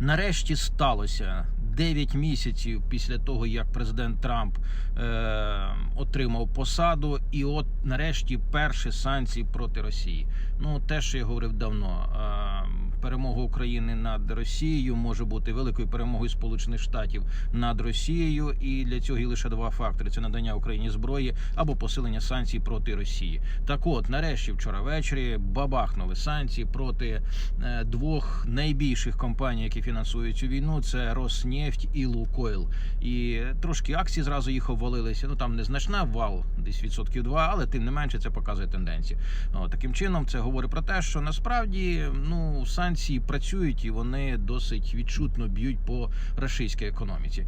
Нарешті сталося 9 місяців після того, як президент Трамп е, отримав посаду, і от нарешті перші санкції проти Росії. Ну те, що я говорив давно. Перемога України над Росією може бути великою перемогою Сполучених Штатів над Росією, і для цього є лише два фактори: це надання Україні зброї або посилення санкцій проти Росії. Так, от нарешті вчора ввечері бабахнули санкції проти е, двох найбільших компаній, які фінансують цю війну. Це Роснефть і Лукойл. І трошки акції зразу їх обвалилися. Ну там незначна вал, десь відсотків два, але тим не менше це показує тенденцію. Таким чином, це говорить про те, що насправді ну санкції працюють і вони досить відчутно б'ють по російській економіці.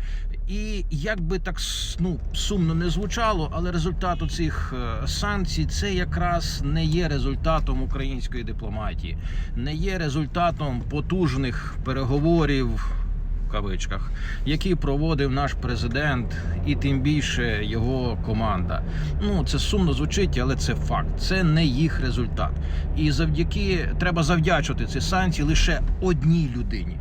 І як би так ну, сумно не звучало, але результат у цих е, санкцій це якраз не є результатом української дипломатії, не є результатом потужних переговорів. В кавичках, які проводив наш президент, і тим більше його команда. Ну це сумно звучить, але це факт. Це не їх результат. І завдяки треба завдячувати ці санкції лише одній людині.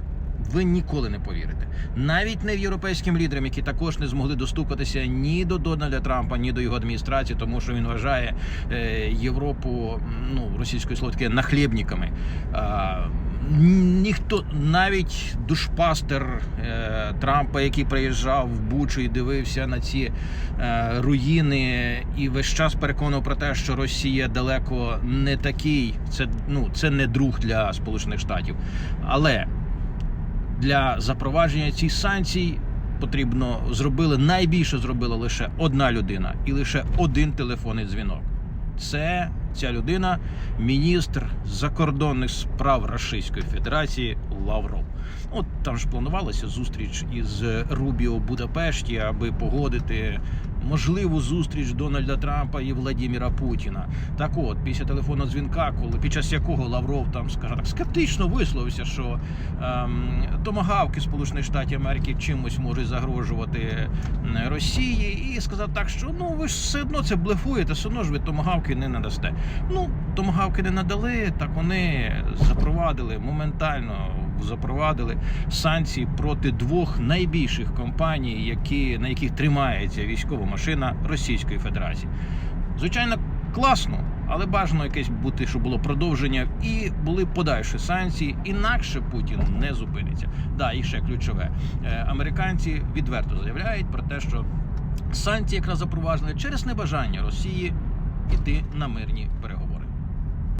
Ви ніколи не повірите. Навіть не європейським лідерам, які також не змогли достукатися ні до Дональда Трампа, ні до його адміністрації, тому що він вважає е, Європу ну російською слово таке нахлєбниками. Ніхто навіть душпастер е, Трампа, який приїжджав в Бучу і дивився на ці е, руїни, і весь час переконував про те, що Росія далеко не такий. Це ну це не друг для Сполучених Штатів. Але для запровадження цих санкцій потрібно зробили найбільше зробила лише одна людина і лише один телефонний дзвінок. Це ця людина, міністр закордонних справ Російської Федерації Лавров. От там ж планувалася зустріч із Рубіо Будапешті, аби погодити можливу зустріч Дональда Трампа і Владіміра Путіна. Так от, після телефонного дзвінка, коли під час якого Лавров там, скажімо так, скептично висловився, що ем, томагавки Сполучених Штатів Америки чимось можуть загрожувати Росії, і сказав так, що ну ви ж все одно це блефуєте, все одно ж ви томагавки не надасте. Ну, томагавки не надали, так вони запровадили моментально запровадили санкції проти двох найбільших компаній, які на яких тримається військова машина Російської Федерації. Звичайно, класно, але бажано якесь бути, щоб було продовження, і були подальші санкції. Інакше Путін не зупиниться. Да, і ще ключове. Е, Американці відверто заявляють про те, що санкції якраз запроваджені через небажання Росії іти на мирні переговори.